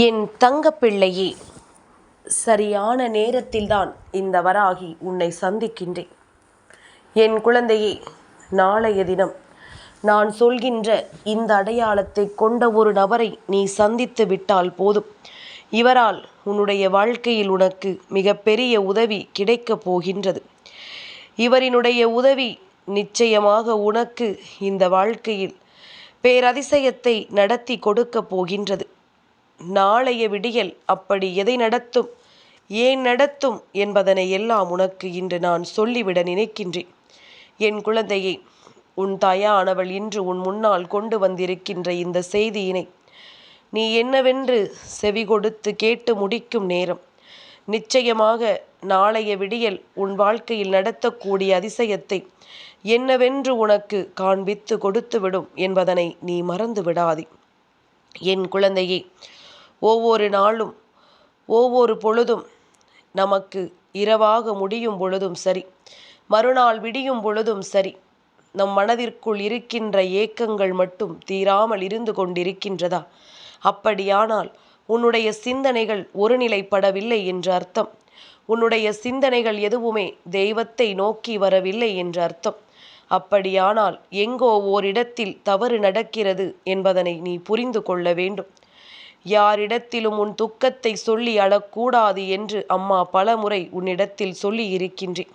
என் தங்கப்பிள்ளையே சரியான நேரத்தில்தான் இந்த வராகி உன்னை சந்திக்கின்றேன். என் குழந்தையே நாளைய தினம் நான் சொல்கின்ற இந்த அடையாளத்தை கொண்ட ஒரு நபரை நீ சந்தித்து விட்டால் போதும். இவரால் உன்னுடைய வாழ்க்கையில் உனக்கு மிகப்பெரிய உதவி கிடைக்கப் போகின்றது. இவரினுடைய உதவி நிச்சயமாக உனக்கு இந்த வாழ்க்கையில் பேரதிசயத்தை நடத்தி கொடுக்கப் போகின்றது. நாளைய விடியல் அப்படி எதை நடத்தும்? ஏன் நடத்தும் என்பதனை எல்லாம் உனக்கு இன்று நான் சொல்லிவிட நினைக்கின்றேன். என் குழந்தையை உன் தாயானவள் இன்று உன் முன்னால் கொண்டு வந்திருக்கின்ற இந்த செய்தியினை நீ என்னவென்று செவி கொடுத்து கேட்டு முடிக்கும் நேரம். நிச்சயமாக நாளைய விடியல் உன் வாழ்க்கையில் நடத்தக்கூடிய அதிசயத்தை என்னவென்று உனக்கு காண்பித்து கொடுத்துவிடும் என்பதனை நீ மறந்து விடாதே என் குழந்தையே ஒவ்வொரு நாளும் ஒவ்வொரு பொழுதும் நமக்கு இரவாக முடியும் பொழுதும் சரி. மறுநாள் விடியும் பொழுதும் சரி. நம் மனதிற்குள் இருக்கின்ற ஏக்கங்கள் மட்டும் தீராமல் இருந்து கொண்டிருக்கின்றதா? அப்படியானால் உன்னுடைய சிந்தனைகள் ஒருநிலைப்படவில்லை என்று அர்த்தம். உன்னுடைய சிந்தனைகள் எதுவுமே தெய்வத்தை நோக்கி வரவில்லை என்று அர்த்தம். அப்படியானால் எங்கோ ஓரிடத்தில் தவறு நடக்கிறது என்பதனை நீ புரிந்து கொள்ள வேண்டும். யாரிடத்திலும் உன் துக்கத்தை சொல்லி அழக்கூடாது என்று அம்மா பலமுறை உன்னிடத்தில் சொல்லி இருக்கின்றேன்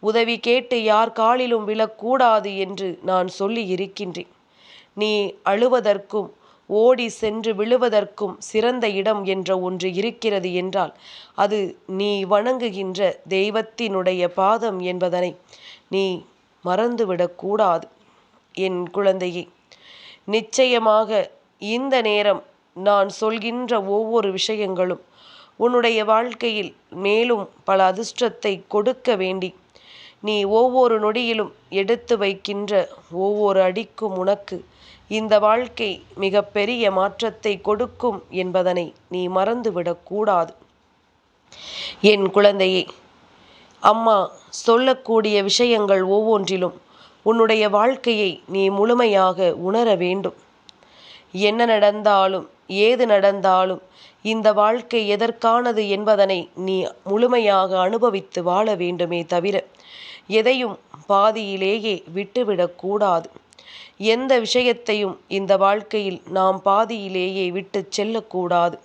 உதவி கேட்டு யார் காலிலும் விழக்கூடாது என்று நான் சொல்லி இருக்கின்றேன் நீ அழுவதற்கும் ஓடி சென்று விழுவதற்கும் சிறந்த இடம் என்ற ஒன்று இருக்கிறது என்றால் அது நீ வணங்குகின்ற தெய்வத்தினுடைய பாதம் என்பதனை நீ மறந்துவிடக்கூடாது. என் குழந்தையே நிச்சயமாக இந்த நேரம் நான் சொல்கின்ற ஒவ்வொரு விஷயங்களும் உன்னுடைய வாழ்க்கையில் மேலும் பல அதிர்ஷ்டத்தை கொடுக்க வேண்டி நீ ஒவ்வொரு நொடியிலும் எடுத்து வைக்கின்ற ஒவ்வொரு அடிக்கும் உனக்கு இந்த வாழ்க்கை மிக பெரிய மாற்றத்தை கொடுக்கும் என்பதனை நீ மறந்துவிடக்கூடாது என் குழந்தையே அம்மா சொல்லக்கூடிய விஷயங்கள் ஒவ்வொன்றிலும் உன்னுடைய வாழ்க்கையை நீ முழுமையாக உணர வேண்டும். என்ன நடந்தாலும் ஏது நடந்தாலும் இந்த வாழ்க்கை எதற்கானது என்பதனை நீ முழுமையாக அனுபவித்து வாழ வேண்டுமே தவிர எதையும் பாதியிலேயே விட்டுவிடக்கூடாது எந்த விஷயத்தையும் இந்த வாழ்க்கையில் நாம் பாதியிலேயே விட்டு செல்லக்கூடாது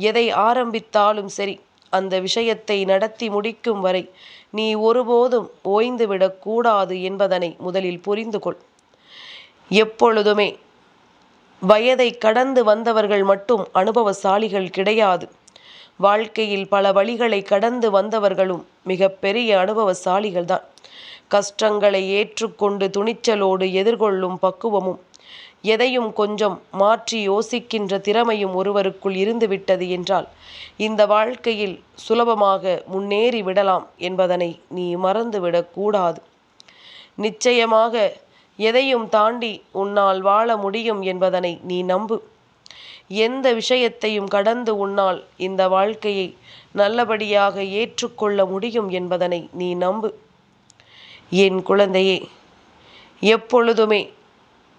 எதை ஆரம்பித்தாலும் சரி அந்த விஷயத்தை நடத்தி முடிக்கும் வரை நீ ஒருபோதும் ஓய்ந்துவிடக்கூடாது என்பதனை முதலில் புரிந்து கொள் எப்பொழுதுமே வயதை கடந்து வந்தவர்கள் மட்டும் அனுபவசாலிகள் கிடையாது. வாழ்க்கையில் பல வழிகளை கடந்து வந்தவர்களும் மிகப்பெரிய அனுபவசாலிகள் தான். கஷ்டங்களை ஏற்றுக்கொண்டு துணிச்சலோடு எதிர்கொள்ளும் பக்குவமும் எதையும் கொஞ்சம் மாற்றி யோசிக்கின்ற திறமையும் ஒருவருக்குள் இருந்துவிட்டது என்றால் இந்த வாழ்க்கையில் சுலபமாக முன்னேறி விடலாம் என்பதனை நீ மறந்துவிடக்கூடாது நிச்சயமாக எதையும் தாண்டி உன்னால் வாழ முடியும் என்பதனை நீ நம்பு. எந்த விஷயத்தையும் கடந்து உன்னால் இந்த வாழ்க்கையை நல்லபடியாக ஏற்றுக்கொள்ள முடியும் என்பதனை நீ நம்பு. என் குழந்தையே எப்பொழுதுமே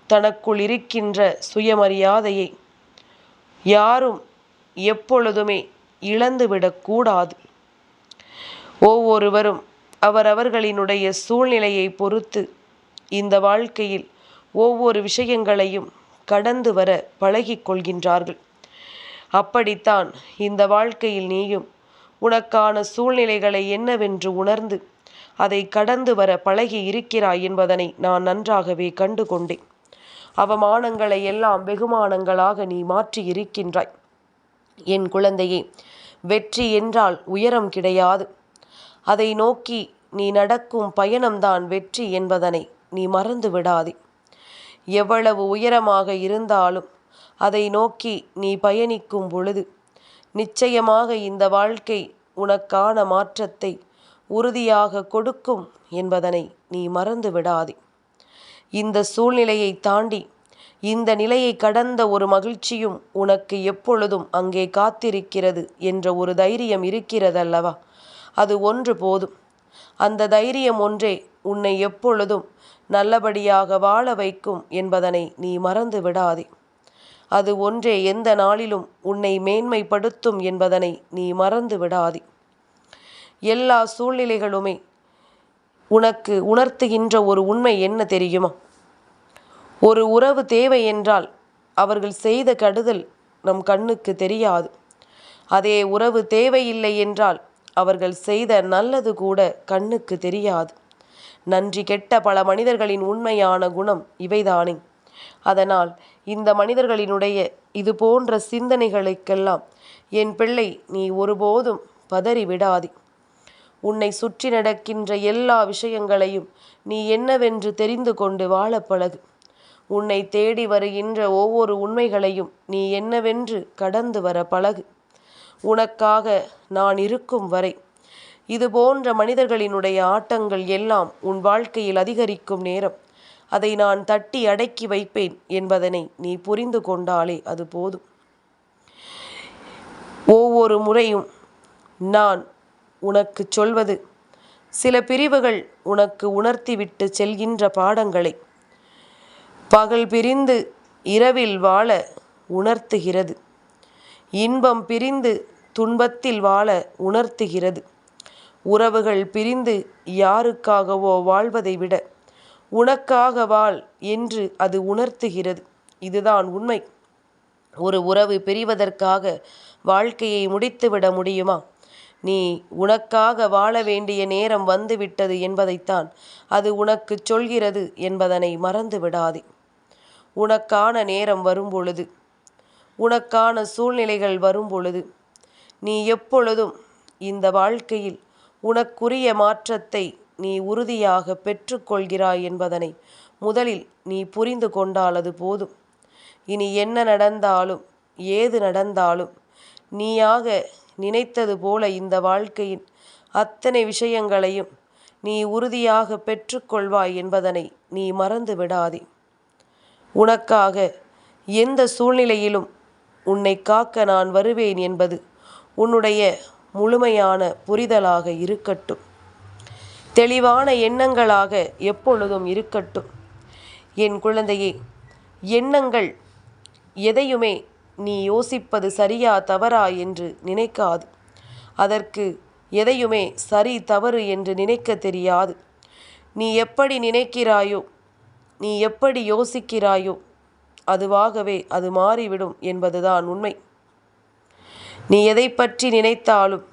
தனக்குள் இருக்கின்ற சுயமரியாதையை யாரும் எப்பொழுதுமே இழந்துவிடக்கூடாது ஒவ்வொருவரும் அவரவர்களினுடைய சூழ்நிலையை பொறுத்து இந்த வாழ்க்கையில் ஒவ்வொரு விஷயங்களையும் கடந்து வர பழகிக் கொள்கின்றார்கள். அப்படித்தான் இந்த வாழ்க்கையில் நீயும் உனக்கான சூழ்நிலைகளை என்னவென்று உணர்ந்து அதை கடந்து வர பழகி இருக்கிறாய் என்பதனை நான் நன்றாகவே கண்டு கொண்டேன். அவமானங்களை எல்லாம் வெகுமானங்களாக நீ மாற்றி இருக்கின்றாய். என் குழந்தையே வெற்றி என்றால் உயரம் கிடையாது. அதை நோக்கி நீ நடக்கும் பயணம்தான் வெற்றி என்பதனை நீ மறந்து விடாதே. எவ்வளவு உயரமாக இருந்தாலும் அதை நோக்கி நீ பயணிக்கும் பொழுது நிச்சயமாக இந்த வாழ்க்கை உனக்கான மாற்றத்தை உறுதியாக கொடுக்கும் என்பதனை நீ மறந்து விடாதே. இந்த சூழ்நிலையை தாண்டி இந்த நிலையை கடந்த ஒரு மகிழ்ச்சியும் உனக்கு எப்பொழுதும் அங்கே காத்திருக்கிறது என்ற ஒரு தைரியம் இருக்கிறதல்லவா? அது ஒன்று போதும். அந்த தைரியம் ஒன்றே உன்னை எப்பொழுதும் நல்லபடியாக வாழ வைக்கும் என்பதனை நீ மறந்து விடாதே. அது ஒன்றே எந்த நாளிலும் உன்னை மேன்மைப்படுத்தும் என்பதனை நீ மறந்து விடாதே. எல்லா சூழ்நிலைகளுமே உனக்கு உணர்த்துகின்ற ஒரு உண்மை என்ன தெரியுமா? ஒரு உறவு தேவை என்றால் அவர்கள் செய்த கடுதல் நம் கண்ணுக்கு தெரியாது. அதே உறவு தேவையில்லை என்றால் அவர்கள் செய்த நல்லது கூட கண்ணுக்கு தெரியாது. நன்றி கெட்ட பல மனிதர்களின் உண்மையான குணம் இவைதானே. அதனால் இந்த மனிதர்களினுடைய இது போன்ற சிந்தனைகளுக்கெல்லாம் என் பிள்ளை நீ ஒருபோதும் பதறி விடாதே. உன்னை சுற்றி நடக்கின்ற எல்லா விஷயங்களையும் நீ என்னவென்று தெரிந்து கொண்டு வாழ பழகு. உன்னை தேடி வருகின்ற ஒவ்வொரு உண்மைகளையும் நீ என்னவென்று கடந்து வர பழகு. உனக்காக நான் இருக்கும் வரை இது போன்ற மனிதர்களினுடைய ஆட்டங்கள் எல்லாம் உன் வாழ்க்கையில் அதிகரிக்கும் நேரம். அதை நான் தட்டி அடக்கி வைப்பேன் என்பதனை நீ புரிந்து கொண்டாலே அது போதும். ஒவ்வொரு முறையும் நான் உனக்கு சொல்வது சில பிரிவுகள் உனக்கு உணர்த்திவிட்டு செல்கின்ற பாடங்களை. பகல் பிரிந்து இரவில் வாழ உணர்த்துகிறது. இன்பம் பிரிந்து துன்பத்தில் வாழ உணர்த்துகிறது. உறவுகள் பிரிந்து யாருக்காகவோ வாழ்வதை விட உனக்காக வாழ் என்று அது உணர்த்துகிறது. இதுதான் உண்மை. ஒரு உறவு பிரிவதற்காக வாழ்க்கையை முடித்துவிட முடியுமா? நீ உனக்காக வாழ வேண்டிய நேரம் வந்துவிட்டது என்பதைத்தான் அது உனக்கு சொல்கிறது என்பதனை மறந்து விடாதே. உனக்கான நேரம் வரும்பொழுது உனக்கான சூழ்நிலைகள் வரும்பொழுது நீ எப்பொழுதும் இந்த வாழ்க்கையில் உனக்குரிய மாற்றத்தை நீ உறுதியாக பெற்றுக்கொள்கிறாய் என்பதனை முதலில் நீ புரிந்து கொண்டால் அது போதும். இனி என்ன நடந்தாலும் ஏது நடந்தாலும் நீயாக நினைத்தது போல இந்த வாழ்க்கையின் அத்தனை விஷயங்களையும் நீ உறுதியாக பெற்றுக்கொள்வாய் என்பதனை நீ மறந்து விடாதே. உனக்காக எந்த சூழ்நிலையிலும் உன்னை காக்க நான் வருவேன் என்பது உன்னுடைய முழுமையான புரிதலாக இருக்கட்டும். தெளிவான எண்ணங்களாக எப்பொழுதும் இருக்கட்டும். என் குழந்தையே எண்ணங்கள் எதையுமே நீ யோசிப்பது சரியா தவறா என்று நினைக்காது. அதற்கு எதையுமே சரி தவறு என்று நினைக்க தெரியாது. நீ எப்படி நினைக்கிறாயோ நீ எப்படி யோசிக்கிறாயோ அதுவாகவே அது மாறிவிடும் என்பதுதான் உண்மை. நீ எதை பற்றி நினைத்தாலும்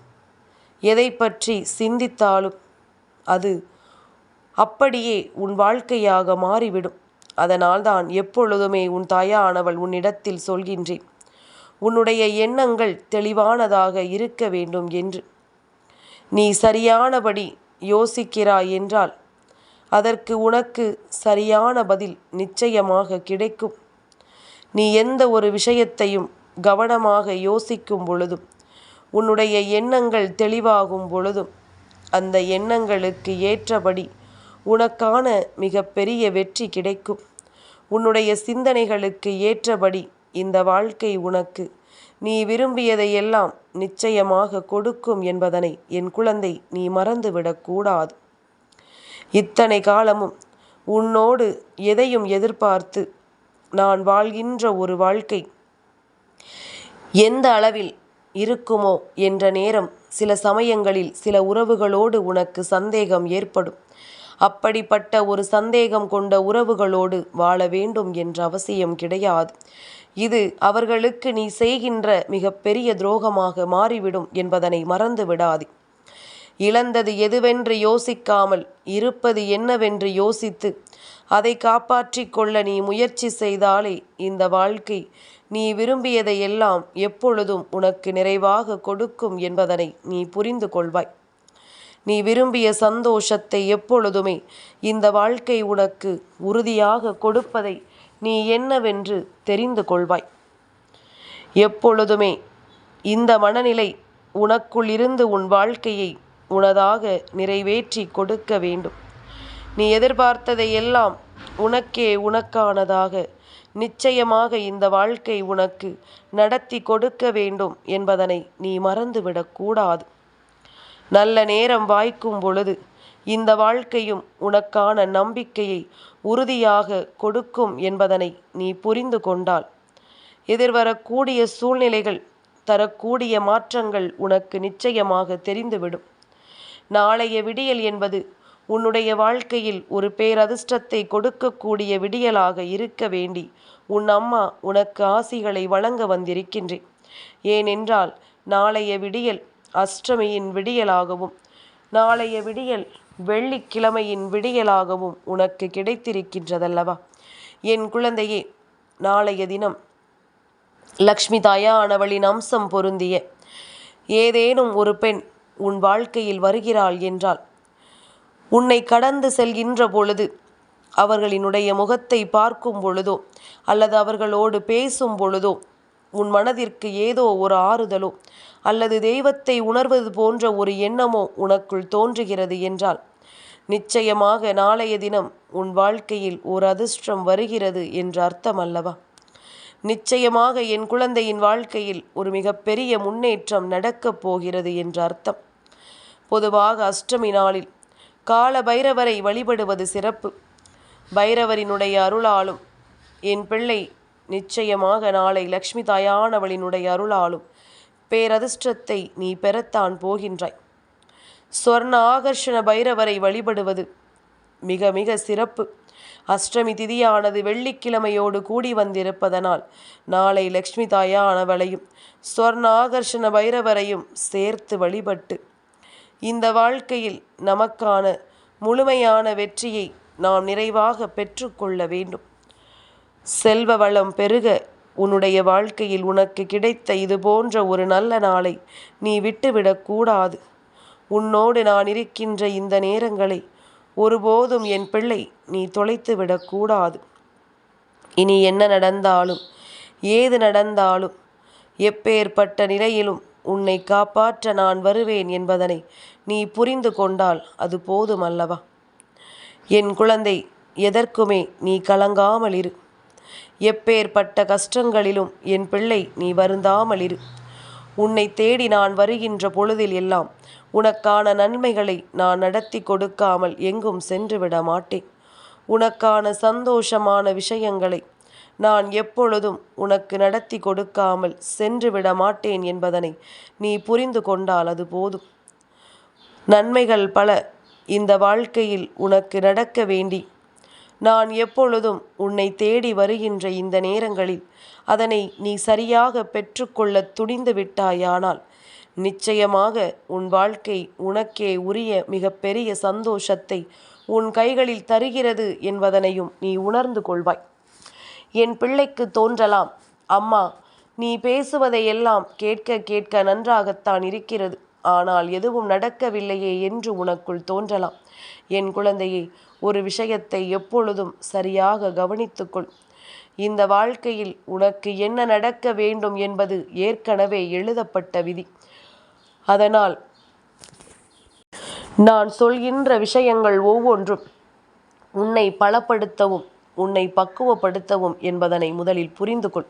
எதை பற்றி சிந்தித்தாலும் அது அப்படியே உன் வாழ்க்கையாக மாறிவிடும். அதனால்தான் எப்பொழுதுமே உன் தாயானவள் உன்னிடத்தில் சொல்கின்றேன் உன்னுடைய எண்ணங்கள் தெளிவானதாக இருக்க வேண்டும் என்று. நீ சரியானபடி யோசிக்கிறாய் என்றால் அதற்கு உனக்கு சரியான பதில் நிச்சயமாக கிடைக்கும். நீ எந்த ஒரு விஷயத்தையும் கவனமாக யோசிக்கும் பொழுதும் உன்னுடைய எண்ணங்கள் தெளிவாகும் பொழுதும் அந்த எண்ணங்களுக்கு ஏற்றபடி உனக்கான மிகப்பெரிய வெற்றி கிடைக்கும். உன்னுடைய சிந்தனைகளுக்கு ஏற்றபடி இந்த வாழ்க்கை உனக்கு நீ விரும்பியதையெல்லாம் நிச்சயமாக கொடுக்கும் என்பதனை என் குழந்தை நீ மறந்துவிடக்கூடாது இத்தனை காலமும் உன்னோடு எதையும் எதிர்பார்த்து நான் வாழ்கின்ற ஒரு வாழ்க்கை எந்த அளவில் இருக்குமோ என்ற நேரம் சில சமயங்களில் சில உறவுகளோடு உனக்கு சந்தேகம் ஏற்படும். அப்படிப்பட்ட ஒரு சந்தேகம் கொண்ட உறவுகளோடு வாழ வேண்டும் என்ற அவசியம் கிடையாது. இது அவர்களுக்கு நீ செய்கின்ற மிகப்பெரிய துரோகமாக மாறிவிடும் என்பதனை மறந்து விடாதே இழந்தது எதுவென்று யோசிக்காமல் இருப்பது என்னவென்று யோசித்து அதை காப்பாற்றிக் கொள்ள நீ முயற்சி செய்தாலே இந்த வாழ்க்கை நீ விரும்பியதை எல்லாம் எப்பொழுதும் உனக்கு நிறைவாக கொடுக்கும் என்பதனை நீ புரிந்து கொள்வாய். நீ விரும்பிய சந்தோஷத்தை எப்பொழுதுமே இந்த வாழ்க்கை உனக்கு உறுதியாக கொடுப்பதை நீ என்னவென்று தெரிந்து கொள்வாய். எப்பொழுதுமே இந்த மனநிலை உனக்குள் இருந்து உன் வாழ்க்கையை உனதாக நிறைவேற்றி கொடுக்க வேண்டும். நீ எதிர்பார்த்ததை எல்லாம் உனக்கே உனக்கானதாக நிச்சயமாக இந்த வாழ்க்கை உனக்கு நடத்தி கொடுக்க வேண்டும் என்பதனை நீ மறந்துவிடக்கூடாது நல்ல நேரம் வாய்க்கும் பொழுது இந்த வாழ்க்கையும் உனக்கான நம்பிக்கையை உறுதியாக கொடுக்கும் என்பதனை நீ புரிந்து கொண்டால் எதிர்வரக்கூடிய சூழ்நிலைகள் தரக்கூடிய மாற்றங்கள் உனக்கு நிச்சயமாக தெரிந்துவிடும். நாளைய விடியல் என்பது உன்னுடைய வாழ்க்கையில் ஒரு பேரதிர்ஷ்டத்தை கொடுக்கக்கூடிய விடியலாக இருக்க வேண்டி உன் அம்மா உனக்கு ஆசிகளை வழங்க வந்திருக்கின்றேன். ஏனென்றால் நாளைய விடியல் அஷ்டமியின் விடியலாகவும் நாளைய விடியல் வெள்ளிக்கிழமையின் விடியலாகவும் உனக்கு கிடைத்திருக்கின்றதல்லவா? என் குழந்தையே நாளைய தினம் லக்ஷ்மி தாயானவளின் அம்சம் பொருந்திய ஏதேனும் ஒரு பெண் உன் வாழ்க்கையில் வருகிறாள் என்றால் உன்னை கடந்து செல்கின்ற பொழுது அவர்களினுடைய முகத்தை பார்க்கும் பொழுதோ அல்லது அவர்களோடு பேசும் பொழுதோ உன் மனதிற்கு ஏதோ ஒரு ஆறுதலோ அல்லது தெய்வத்தை உணர்வது போன்ற ஒரு எண்ணமோ உனக்குள் தோன்றுகிறது என்றால் நிச்சயமாக நாளைய தினம் உன் வாழ்க்கையில் ஒரு அதிர்ஷ்டம் வருகிறது என்று அர்த்தம் அல்லவா? நிச்சயமாக என் குழந்தையின் வாழ்க்கையில் ஒரு மிகப்பெரிய முன்னேற்றம் நடக்கப் போகிறது என்று அர்த்தம். பொதுவாக அஷ்டமி நாளில் கால பைரவரை வழிபடுவது சிறப்பு. பைரவரினுடைய அருளாலும் என் பிள்ளை நிச்சயமாக நாளை லக்ஷ்மி தாயானவளினுடைய அருளாலும் பேரதிர்ஷ்டத்தை நீ பெறத்தான் போகின்றாய். சொர்ண ஆகர்ஷண பைரவரை வழிபடுவது மிக மிக சிறப்பு. அஷ்டமி திதியானது வெள்ளிக்கிழமையோடு கூடி வந்திருப்பதனால் நாளை லக்ஷ்மி தாயானவளையும் சொர்ண ஆகர்ஷண பைரவரையும் சேர்த்து வழிபட்டு இந்த வாழ்க்கையில் நமக்கான முழுமையான வெற்றியை நாம் நிறைவாக பெற்றுக்கொள்ள வேண்டும். செல்வ வளம் பெருக உன்னுடைய வாழ்க்கையில் உனக்கு கிடைத்த இது போன்ற ஒரு நல்ல நாளை நீ விட்டுவிடக்கூடாது உன்னோடு நான் இருக்கின்ற இந்த நேரங்களை ஒருபோதும் என் பிள்ளை நீ தொலைத்து விடக்கூடாது. இனி என்ன நடந்தாலும் ஏது நடந்தாலும் எப்பேற்பட்ட நிலையிலும் உன்னை காப்பாற்ற நான் வருவேன் என்பதனை நீ புரிந்து கொண்டால் அது போதும் அல்லவா என் குழந்தை எதற்குமே நீ கலங்காமல் இரு. எப்பேற்பட்ட கஷ்டங்களிலும் என் பிள்ளை நீ வருந்தாமல் இரு. உன்னை தேடி நான் வருகின்ற பொழுதில் எல்லாம் உனக்கான நன்மைகளை நான் நடத்தி கொடுக்காமல் எங்கும் சென்று விட மாட்டேன். உனக்கான சந்தோஷமான விஷயங்களை நான் எப்பொழுதும் உனக்கு நடத்தி கொடுக்காமல் சென்று விட மாட்டேன் என்பதனை நீ புரிந்து கொண்டால் அது போதும். நன்மைகள் பல இந்த வாழ்க்கையில் உனக்கு நடக்க வேண்டி நான் எப்பொழுதும் உன்னை தேடி வருகின்ற இந்த நேரங்களில் அதனை நீ சரியாக பெற்றுக்கொள்ள துணிந்து விட்டாயானால் நிச்சயமாக உன் வாழ்க்கை உனக்கே உரிய மிகப்பெரிய சந்தோஷத்தை உன் கைகளில் தருகிறது என்பதனையும் நீ உணர்ந்து கொள்வாய். என் பிள்ளைக்கு தோன்றலாம். அம்மா நீ பேசுவதையெல்லாம் கேட்க கேட்க நன்றாகத்தான் இருக்கிறது. ஆனால் எதுவும் நடக்கவில்லையே என்று உனக்குள் தோன்றலாம். என் குழந்தையை ஒரு விஷயத்தை எப்பொழுதும் சரியாக கவனித்துக்கொள் இந்த வாழ்க்கையில் உனக்கு என்ன நடக்க வேண்டும் என்பது ஏற்கனவே எழுதப்பட்ட விதி. அதனால் நான் சொல்கின்ற விஷயங்கள் ஒவ்வொன்றும் உன்னை பலப்படுத்தவும் உன்னை பக்குவப்படுத்தவும் என்பதனை முதலில் புரிந்து கொள்.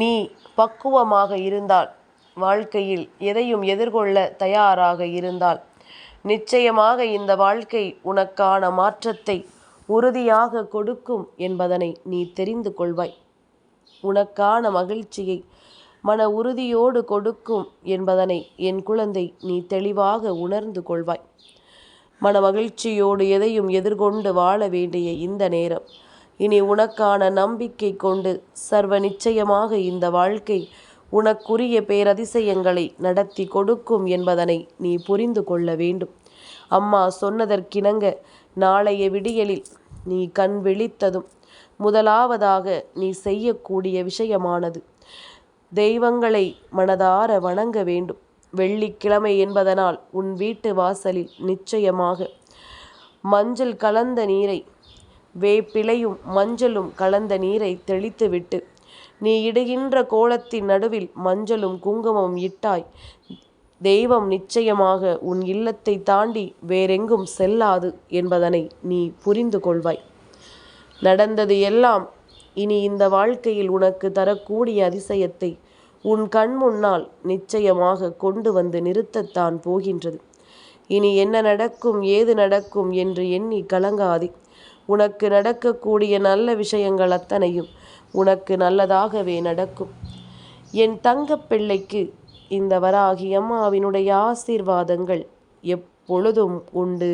நீ பக்குவமாக இருந்தால் வாழ்க்கையில் எதையும் எதிர்கொள்ள தயாராக இருந்தால் நிச்சயமாக இந்த வாழ்க்கை உனக்கான மாற்றத்தை உறுதியாக கொடுக்கும் என்பதனை நீ தெரிந்து கொள்வாய். உனக்கான மகிழ்ச்சியை மன உறுதியோடு கொடுக்கும் என்பதனை என் குழந்தை நீ தெளிவாக உணர்ந்து கொள்வாய். மன மகிழ்ச்சியோடு எதையும் எதிர்கொண்டு வாழ வேண்டிய இந்த நேரம். இனி உனக்கான நம்பிக்கை கொண்டு சர்வ நிச்சயமாக இந்த வாழ்க்கை உனக்குரிய பேரதிசயங்களை நடத்தி கொடுக்கும் என்பதனை நீ புரிந்து கொள்ள வேண்டும். அம்மா சொன்னதற்கிணங்க நாளைய விடியலில் நீ கண் விழித்ததும் முதலாவதாக நீ செய்யக்கூடிய விஷயமானது. தெய்வங்களை மனதார வணங்க வேண்டும். வெள்ளிக்கிழமை என்பதனால் உன் வீட்டு வாசலில் நிச்சயமாக மஞ்சள் கலந்த நீரை வேப்பிலையும் மஞ்சளும் கலந்த நீரை தெளித்துவிட்டு நீ இடுகின்ற கோலத்தின் நடுவில் மஞ்சளும் குங்குமம் இட்டாய் தெய்வம் நிச்சயமாக உன் இல்லத்தை தாண்டி வேறெங்கும் செல்லாது என்பதனை நீ புரிந்து கொள்வாய். நடந்தது எல்லாம் இனி இந்த வாழ்க்கையில் உனக்கு தரக்கூடிய அதிசயத்தை உன் கண் முன்னால் நிச்சயமாக கொண்டு வந்து நிறுத்தத்தான் போகின்றது. இனி என்ன நடக்கும் ஏது நடக்கும் என்று எண்ணி கலங்காதே. உனக்கு நடக்கக்கூடிய நல்ல விஷயங்கள் அத்தனையும் உனக்கு நல்லதாகவே நடக்கும். என் தங்கப்பிள்ளைக்கு இந்த வராகி அம்மாவினுடைய ஆசீர்வாதங்கள் எப்பொழுதும் உண்டு.